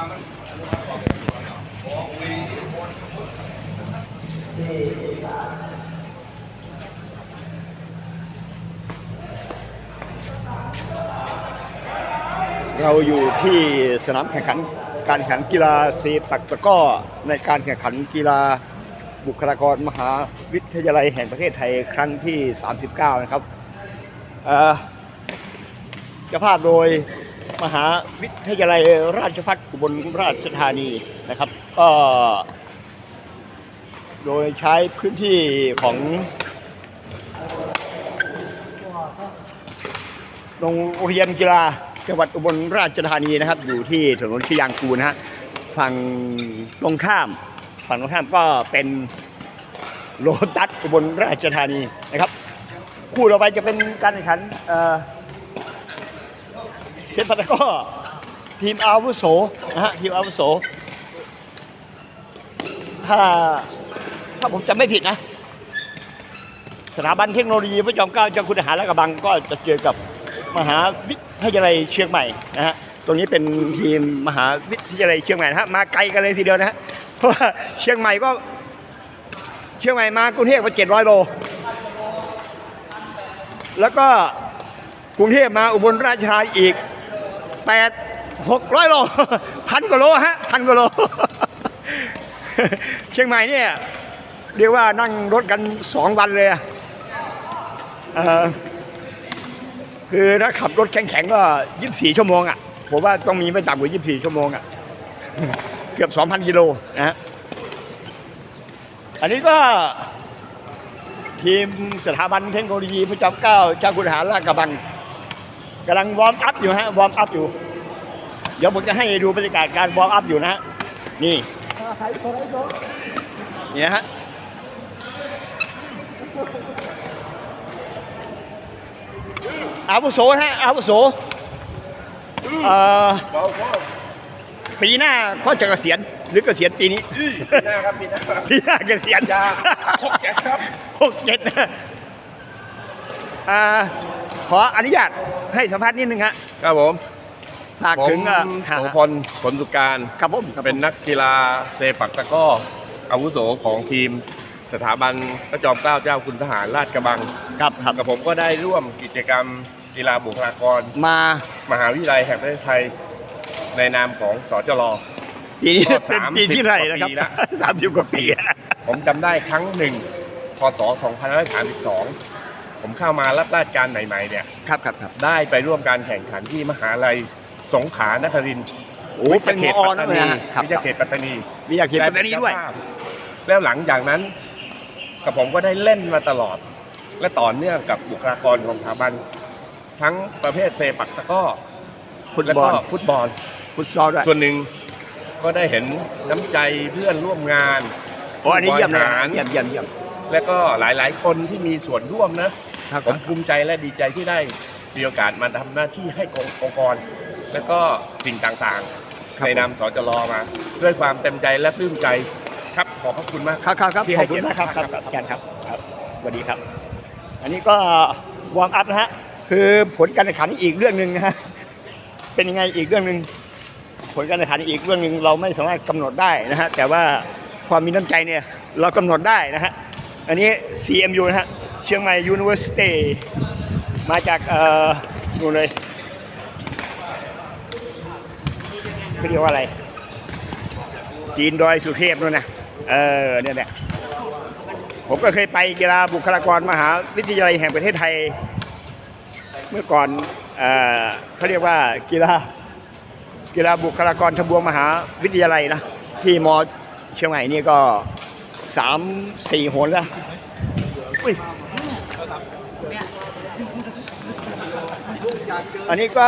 เราอยู่ที่สนามแข่งขันการแข่งขันกีฬาเซปักตะก้อในการแข่งขันกีฬาบุคลากรมหาวิทยาลัยแห่งประเทศไทยครั้งที่ 39 นะครับเอ่อเจะภาพโดย มหาวิทยาลัยราชภัฏอุบลราชธานีนะครับ ก็ โดยใช้พื้นที่ของโรงเรียนกีฬาจังหวัดอุบลราชธานีนะครับ อยู่ที่ถนนชยางกูนะฮะฝั่งตรงข้าม ฝั่งตรงข้ามก็เป็นโลตัสอุบลราชธานีนะครับ คู่ต่อไปจะเป็นการแข่งขัน เอ่อเชฟพัตกร้อทีมอาวุโสนะฮะทีมอาวุโส ถ้าถ้าผมจำไม่ผิดนะ สถาบันเทคโนโลยีพระจอมเกล้าเจ้าคุณทหารและกระบังก็จะเจอกับมหาวิทยาลัยเชียงใหม่นะฮะตรงนี้เป็นทีมมหาวิทยาลัยเชียงใหม่นะฮะมาไกลกันเลยทีเดียวนะฮะเพราะว่าเชียงใหม่ก็ เชียงใหม่มากรุงเทพก็เจ็ดร้อยโล แล้วก็กรุงเทพมาอุบลราชธานีอีก แปดหกร้อยโลพันกว่าโลฮะพันกว่าโล เชียงใหม่เนี่ยเรียกว่านั่งรถกันสองวันเลยอะเอ่อคือถ้าขับรถแข็งๆก็ยี่สิบสี่ชั่วโมงอะผมว่าต้องมีไม่ต่ำกว่ายี่สิบสี่ชั่วโมงอะเกือบสองพันกิโลนะฮะอันนี้ก็ทีมสถาบันเทคโนโลยีพระจอมเกล้าเจ้าคุณทหาราดกระบัง กำลังวอร์มอัพอยู่ฮะวอร์มอัพอยู่ เดี๋ยวผมจะให้ดูบรรยากาศการวอร์มอัพอยู่นะฮะนี่นี่นะฮะอาวุโสฮะอาวุโสเอ่อปีหน้าก็จะเกษียณหรือเกษียณปีนี้หน้าครับพี่หน้าปีหน้าเกษียณจะหกเจ็ดครับหกเจ็ดนะ อ่าขออนุญาตให้สัมภาษณ์นิดนึงฮะครับผมฝากผมถึงอะโสพลผลสุการ ครับผมครับผมเป็นนักกีฬาเซปักตะกร้ออาวุโสของทีมสถาบันพระจอมเกล้าเจ้าคุณทหารราชกระบังครับครับกับผมก็ได้ร่วมกิจกรรมกีฬาบุคลากร มามหาวิทยาลัยแห่งประเทศไทย ในนามของสจร ปีนี้ก็เป็น30ปีที่เท่าไหร่นะครับกว่าปีแล้วสามสิบกว่าปีแล้วผมจำได้ครั้งหนึ่งพศ 2532 ผมเข้ามารับราชการใหม่ๆเนี่ยครับครับครับได้ไปร่วมการแข่งขันที่มหาลัยสงขลานครินทร์โอ้เป็นมอนะปัตเนี่ตายนีครับวิทยาเขตปัตตานีมีอยากเห็นปัตตานีด้วยไเป็นเจ้าภาพแล้วหลังจากนั้นกับผมก็ได้เล่นมาตลอด และต่อเนื่องกับบุคลากรของสถาบัน ทั้งประเภทเซปักตะกร้อฟุตและบอก็ลฟุตบอล ฟุตซอลด้วยส่วนหนึ่งก็ได้เห็นน้ำใจเพื่อนร่วมงาน โอ้อันนี้เยี่ยมเลยบริหาร เยี่ยมเยี่ยมเยี่ยม และก็หลายๆ คนที่มีส่วนร่วมนะ ครับผมภูมิใจและดีใจที่ได้มีโอกาสมาทำหน้าที่ให้องค์กร และก็สิ่งต่างๆ ในนามสจรมา ด้วยความเต็มใจและปลื้มใจครับขอบพระคุณมากครับครับครับที่ขให้อบคุณเกียรติมากครับคครัรับบครับอาจารย์ครับครับสวัสดีครับ อันนี้ก็วอร์มอัพนะฮะคือผลการแข่งขันอีกเรื่องหนึ่งนะฮะเป็นยังไงอีกเรื่องหนึ่งผลการแข่งขันอีกเรื่องหนึ่งเราไม่สามารถกำหนดได้นะฮะแต่ว่าความมีน้ำใจเนี่ยเรากำหนดได้นะฮะอันนี้ CMU นะฮะ เชียงใหม่ University มาจากเอ่อนู่นเลยเขาเรียกว่าอะไร จีนดอยสุเทพนู่นนะเออเนี่ยเนี่ยผมก็เคยไปกีฬาบุคลากรมหาวิทยาลัยแห่งประเทศไทย เมื่อก่อนเออเขาเรียกว่ากีฬากีฬาบุคลากรทบวงมหาวิทยาลัยนะที่มอเชียงใหม่นี่ก็สามสี่หนแล้วอุ้ย อันนี้ก็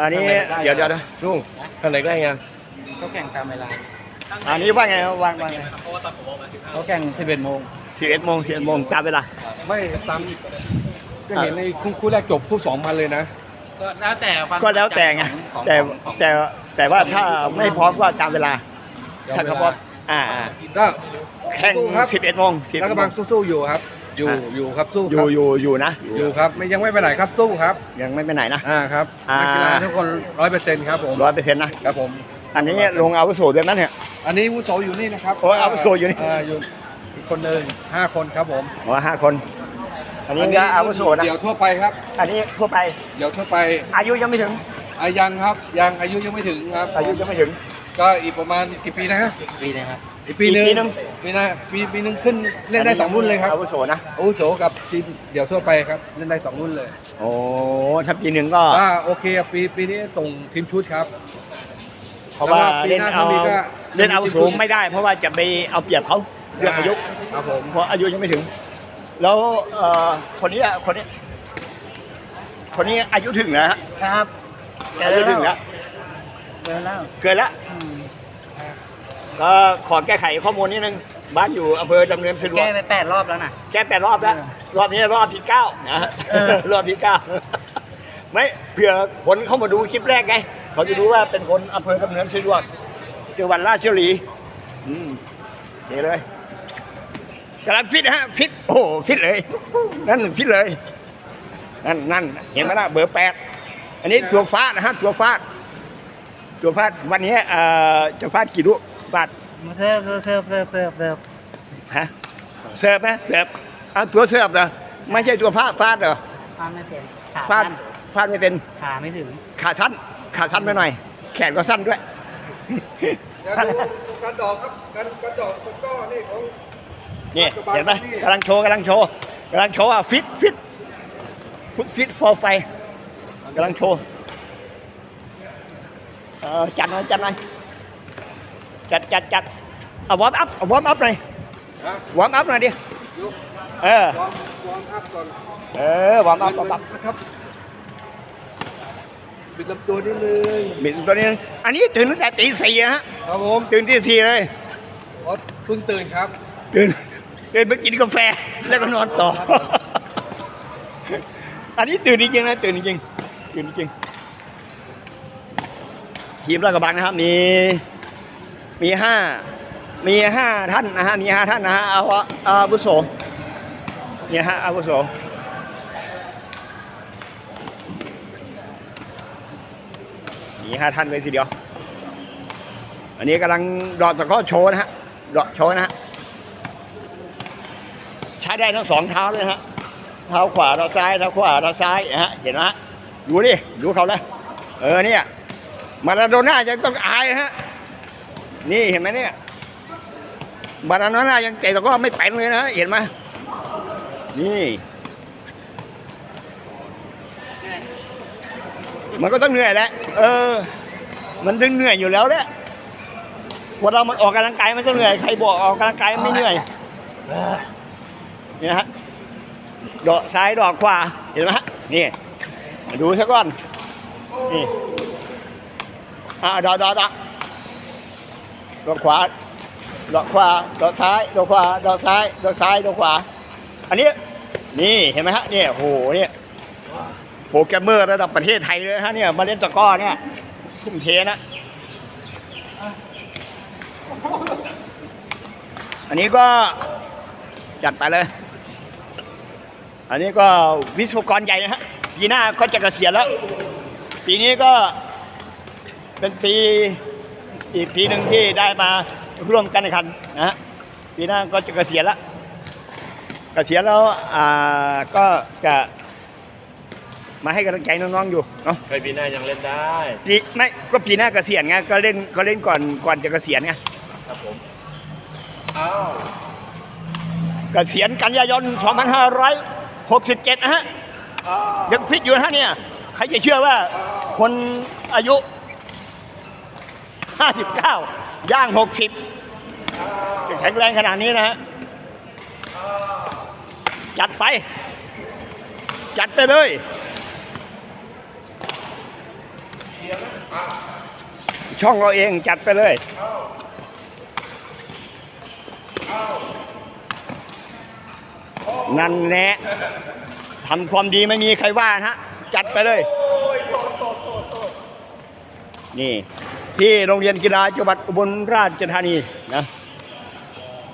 อันนี้เดี๋ยวเดี๋ยวนะลุงท่านไหนได้ไงเขาแข่งตามเวลา อันนี้ว่าไงวางวางไงเขาแข่ง11โมงสิบเอ็ดโมงสิบเอ็ดโมงตามเวลา ไม่ตามก็เห็นในคู่คู่แรกจบคู่สองพันเลยนะ ก็แล้วแต่ความก็แล้วแต่ไงของแต่ของของแต่แต่ว่าถ้าไม่พร้อมก็ตามเวลาถ้าเขาพร้อมอ่าอ่าก็แข่งสู้ครับสิบเอ็ดโมงสิบแล้วก็บางสู้ๆอยู่ครับ อยู่ฮะอยู่ครับสู้อครัยู่บอยู่อยู่นะอยู่ครับไม่ยังไม่ไปไหนครับสู้ครับยังไม่ไปไหนนะ อ่าครับอ่า นันักกีฬาทุกคนร้อยเปอร์เซ็นต์ครับผมร้อยเปอร์เซ็นต์นะครับผม อันนี้ลงอาวุโสเดือนนั้นเนี่ย อันนี้วุโสอยู่นี่นะครับโอ้ยอาวุโสอยู่นี่าอยู่อีกคนหนึ่งห้าคนครับผมอ๋อห้าคน อันนี้ก็อาวุโสนะเดี๋ยวทั่วไปครับ อันนี้ทั่วไปเดี๋ยวทั่วไปอายุยังไม่ถึง อายังครับ ยังอายุยังไม่ถึงครับอายุยังไม่ถึงก็อีกประมาณกี่ปีนะฮะปีนะครับ อีกปีหนึ่งอีกปีหนึ่ง ปีหน้าปีปีหนึ่งขึ้นเล่นได้สองรุ่นเลยครับอาวุโสนะ อาวุโสกับทีมเดี๋ยวทั่วไปครับเล่นได้สองรุ่นเลยโอ้ถ้าปีหนึ่งก็ ว่าโอเคครับปีปีนี้ส่งทีมชุดครับ เพราะว่าแล้วก็ปีเล่นหน้าเอาถ้ามีก็ เล่นอาวุโสไม่ได้ เพราะว่าจะไปเอาเปรียบเขาเรื่องอายุครับผมเพราะอายุยังไม่ถึง แล้วเอ่อคนนี้อะคนนี้ คนนี้อายุถึงแล้วฮะครับอายุถึงแล้วเดินแล้วเกินแล้ว ก็ขอแก้ไขข้อมูลนิดนึง บ้านอยู่อำเภอดำเนินสะดวแก้กไปแปดรอบแล้วนะ แก้แปดรอบแล้วเออรอบนี้รอบที่เก้านะฮะเออรอบที่เก้าไม่เผื่อคนเข้ามาดูคลิปแรกไง เขาจะรู้ว่าเป็นคนอำเภอดำเนินสะดวกจังหวัดราชบุรีอืมเดี๋ยวเลยกำลังฟิตนะฮะฟิตโอ้โหฟิตเลย นั่นฟิตเลย นั่นนั่นเห็นไหมล่ะเบอร์แปดอันนี้ตัวฟาดนะฮะตัวฟาดตัวฟาดวันนี้เอ่อจะฟาดกี่ลูก ฟาดมาเสิร์ฟเสิร์ฟเสิร์ฟเสิร์ฟเสิร์ฟฮะเสิร์ฟไหมเสิร์ฟเอาตัวเสิร์ฟเหรอไม่ใช่ตัวฟาดฟาดเหรอฟาดไม่เป็นขาฟาดสั้นฟาดไม่เป็นขาไม่ถึงขาสั้น ขาสั้นไปหน่อย แขนก็สั้นด้วยเดี๋ยวดูการดอกครับการการดอกมันก็นี่ของ นี่เห็นไหมกำลังโชว์กำลังโชว์กำลังโชว์อะฟิตฟิตฟุตฟิตฟอร์ไฟกำลังโชว์เออจัดหน่อยจัดหน่อย จัดจัดจัดเอาวอร์มอัพเอาวอร์มอัพหน่อยฮะวอร์มอัพหน่อยดิยกเออวอร์มวอร์มอัพก่อนเออวอร์มอัพวอร์มอัพนะครับปิดลำตัวนิดนึงบิดตัวนี้นึงอันนี้ตื่นตั้งแต่ตีสี่นะฮะครับผมตื่นตีสี่เลยอ๋อเพิ่งตื่นครับ ตื่นตื่นไปกินกาแฟแล้วก็นอนต่อ อันนี้ตื่นจริงๆนะตื่นจริงๆตื่นจริงๆทีมราชกระบังนะครับมี มีห้ามีห้าท่านนะฮะมีห้าท่านนะฮะเอาอาวุโสเนี่ยฮะอาวุโสมีห้าท่านเลยทีเดียว อันนี้กำลังดอดตะก้อโชว์นะฮะดอดโชว์นะฮะใช้ได้ทั้งสองเท้าเลยฮะเท้าขวาเท้าซ้ายเท้าขวาเท้าซ้ายฮะเห็นไหมดูดิดูเขาเลยเออเนี่ยมาราโดน่ายังต้องอายฮะ นี่เห็นไหมเนี่ยมาราโดน่ายังเตะตะกร้อไม่เป็นเลยนะ เห็นไหมนี่ มันก็ต้องเหนื่อยแหละเออ มันถึงเหนื่อยอยู่แล้วแหละคนเรามันออกกำลังกายมันต้องเหนื่อยใครบอกออกกำลังกายไม่เหนื่อยนี่นะฮะดอกซ้ายดอกขวาเห็นไหมฮะนี่มาดูซะก่อนนี่อ่าดอกดอกดอก ดอกขวาดอกขวาดอกซ้ายดอกขวาดอกซ้ายดอกซ้ายดอกขวา อันนี้นี่เห็นไหมฮะเนี่ยโหเนี่ยโปรแกรมเมอร์ระดับประเทศไทยเลยฮะเนี่ยมาเล่นตะก้อเนี่ยทุ่มเทนะอันนี้ก็จัดไปเลย อันนี้ก็วิศวกรใหญ่นะฮะปีหน้าก็จะเกษียณแล้ว ปีนี้ก็เป็นปี อีกปีหนึ่งที่ได้มาร่วมกันแข่งขันนะฮะปีหน้าก็จะเกษียณแล้วเกษียณแล้วอ่าก็จะมาให้กำลังใจน้องๆอยู่เนาะใครปีหน้ายังเล่นได้ปีไม่ก็ปีหน้าเกษียณไงก็เล่นก็เล่นก่อนก่อนจะเกษียณไงครับผมอ้าวเกษียณกันยายน 2567นะฮะยังฟิตอยู่นะฮะเนี่ยใครจะเชื่อว่าคนอายุ 59 ย่าง 60 แข็งแรงขนาดนี้นะฮะ จัดไป จัดไปเลย ช่องเราเองจัดไปเลยนั่นแน่ทำความดีไม่มีใครว่านะฮะ จัดไปเลย นี่ ที่โรงเรียนกีฬาจังหวัดอุบลราชธานีนะ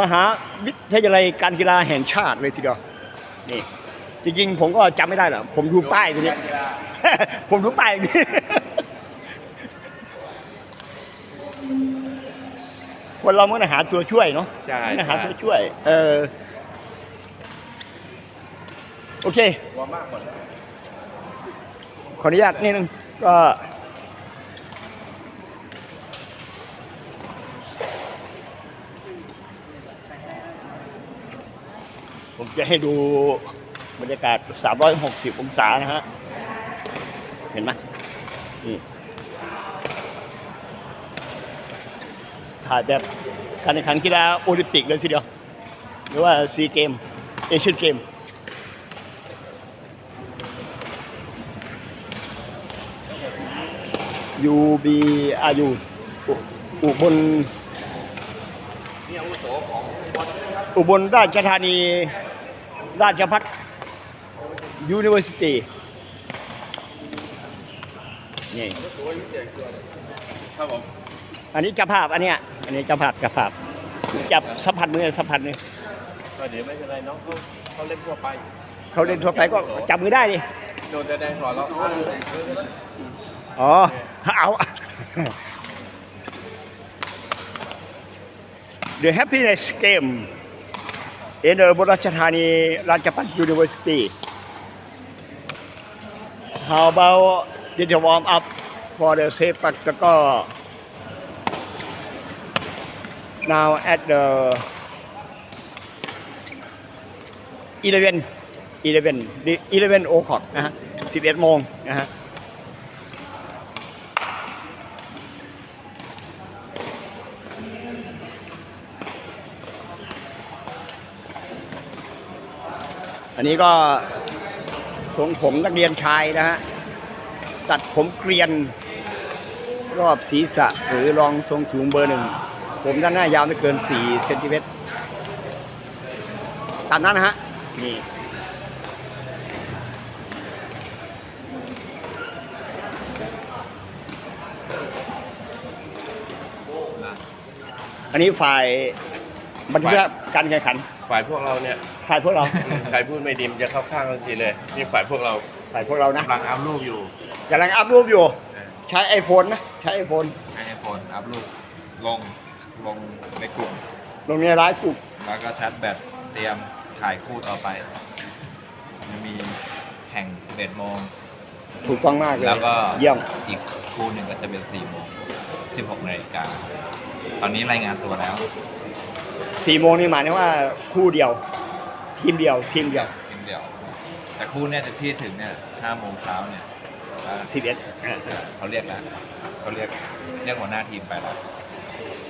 มหาวิทยาลัยการกีฬาแห่งชาติเลยทีเดียวนี่จริงๆผมก็จำไม่ได้หรอกผมดูป้ายตัวนี้ ผมดูป้ายอย่างนี้คนเราเมื่อหาตัวช่วยเนาะใช่มันหาใช่ตัวช่วย เออโอเคว่ามากกว่าขออนุญาตนิดนึงก็ ผมจะให้ดูบรรยากาศ 360 องศานะฮะ เห็นไหมนี่ถ่ายแบบการแข่งขันกีฬาโอลิมปิกเลยทีเดียว หรือว่าซีเกม เอเชียนเกม ยูบีอายุอุบลอุ บลราชธานี ราชพัฒยูนิเวอร์ซิตี้นี่ครับผมอันนี้เจ้าภาพอันเนี้ยอันนี้เจ้าภาพเจ้าภาพ จับสัมผัสมือสัมผัสมือก็เดี๋ยวไม่เป็นไรน้องเขาเขาเล่นทั่วไป เขาเล่นทั่วไปก็จับมือได้ดิโดนแดงก่อนแล้วอ๋อเอา The Happiness Game in the บุรชธานีราชพัฒ University How about did you warm up for the เซปักตะกร้อ now at the 11 11 the 11 o'clock นะฮะ11โมงนะฮะ อันนี้ก็ทรงผมนักเรียนชายนะฮะ ตัดผมเกรียน รอบศีรษะหรือรองทรงสูงเบอร์หนึ่ง ผมด้านหน้ายาวไม่เกิน 4 เซนติเมตรตามนั้นนะฮะ นี่อันนี้ฝ่ายบันทึกการแข่งขัน ฝ่ายพวกเราเนี่ย ฝ่ายพวกเราใครพูดไม่ดีมันจะเข้าข้างทันทีเลยนี่ฝ่ายพวกเราฝ่ายพวกเรานะกำลังอัพรูปอยู่กำลังอัพรูปอยู่ ใช้ไอโฟนนะใช้ไอโฟนไอโฟนอัพรูปลงลงในกลุ่ม ลงในร้ายกลุ่มแล้วก็ชาร์จแบตเตรียมถ่ายคู่ต่อไปจะมีแข่ง 11 โมงถูกต้องมากเลยแล้วก็เยี่ยมอีกคู่หนึ่งก็จะเป็น 4 โมง 16นาฬิกาตอนนี้รายงานตัวแล้วสี่โมงนี่หมายถึงว่าคู่เดียว ทีมเดียว ทีมเดียวทีมเดียว แต่คู่เนี่ยจะที่ถึงเนี่ย5โมงเช้าเนี่ยอ่าสิบเอ็ดเขาเรียกแล้วเขาเรียกเรียกหัวหน้าทีมไปแล้ว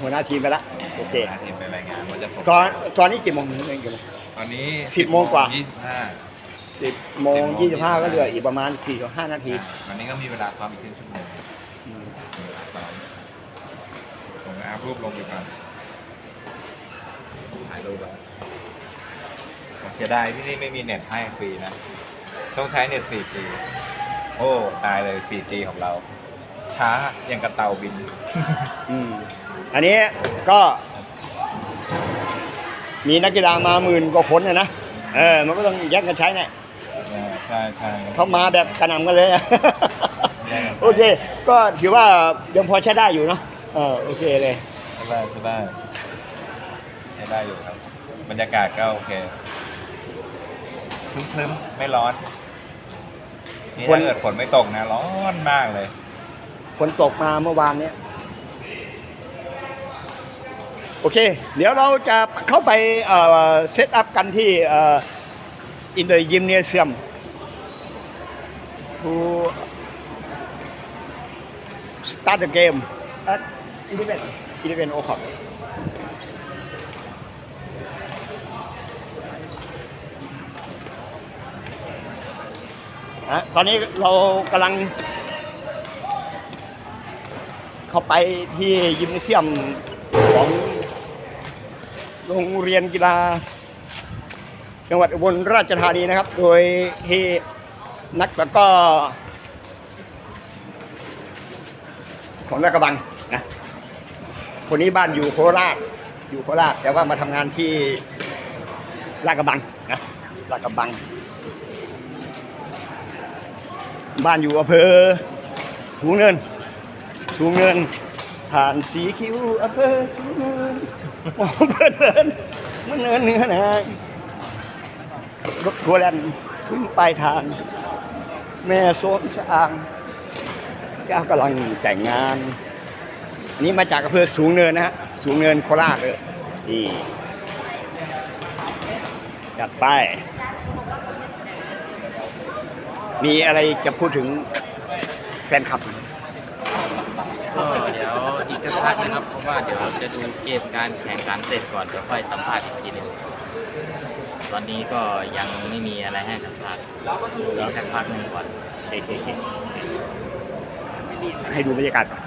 หัวหน้าทีมไปละโอเคหัวหน้าทีมไปรายงานว่าจะส่งตอนตอนนี้กี่โมงถึงกี่โมงตอนนี้สิบโมงกว่า25สิบโมงยี่สิบห้าก็เหลืออีกประมาณสี่ถึงห้านาทีวันนี้ก็มีเวลาซ้อมอีกครึ่งชั่วโมงอืมซ้อมผมอัพรูปลงอยู่กันถ่ายรูปแบบ ผมจะได้ที่นี่ไม่มีเน็ตให้ฟรีนะต้องใช้เน็ต 4G โอ้ ตายเลย 4G ของเรา ช้าอย่างกระเตาบิน อืมอันนี้ก็ มีนักกีฬามาหมื่นกว่าคนนะนะเออ มันก็ต้องแยกกันใช้แน่ใช่ใช่เขามาแบบกระหน่ำกันเลย โอเค ก็ถือว่ายังพอใช้ได้อยู่เนาะเออโอเคเลยใช่ได้ใช่ได้ใช้ได้อยู่ครับ บรรยากาศก็โอเค ครึ้มๆ ไม่ร้อน นี่คนถ้าเกิดฝนไม่ตกนะ ร้อนมากเลย ฝนตกมาเมื่อวานเนี้ยโอเค เดี๋ยวเราจะเข้าไปเอ่อเซตอัพกันที่เอ่ออินเดยิมเนียเซียมทูสตาร์ทเกม at 11 11 o'clock นะตอนนี้เรากำลัง เข้าไปที่ยิมเนเซียมของโรงเรียนกีฬา จังหวัดอุบลราชธานีนะครับ โดยที่นักตะกร้อของนักกระบังนะคนนี้บ้านอยู่โคราชอยู่โคราชแต่ว่ามาทำงานที่ลาดกระบังนะลาดกระบัง บ้านอยู่อำเภอสูงเนิน สูงเนิน ผ่านสีคิ้วอำเภอสูงเนินมองเพลินเนินมันเนินเนื้อนารถทัวร์แลนด์ถึงปลายทาง แม่โซนชางก้วกำลังแต่งงานนนี้มาจากอำเภอสูงเนินนะฮะ สูงเนินโคราชเลยนี่จัดไป มีอะไรจะพูดถึงแฟนคลับไหมก็เดี๋ยวอีกสักพักนะครับ เพราะว่าเดี๋ยวจะดูเกมการแข่งขันเสร็จก่อนเดี๋ยวค่อยสัมภาษณ์อีกทีหนึงตอนนี้ก็ยังไม่มีอะไรให้สัมภาษณ์อีกสักพักหนึ่งก่อน ให้ดูบรรยากาศก่อน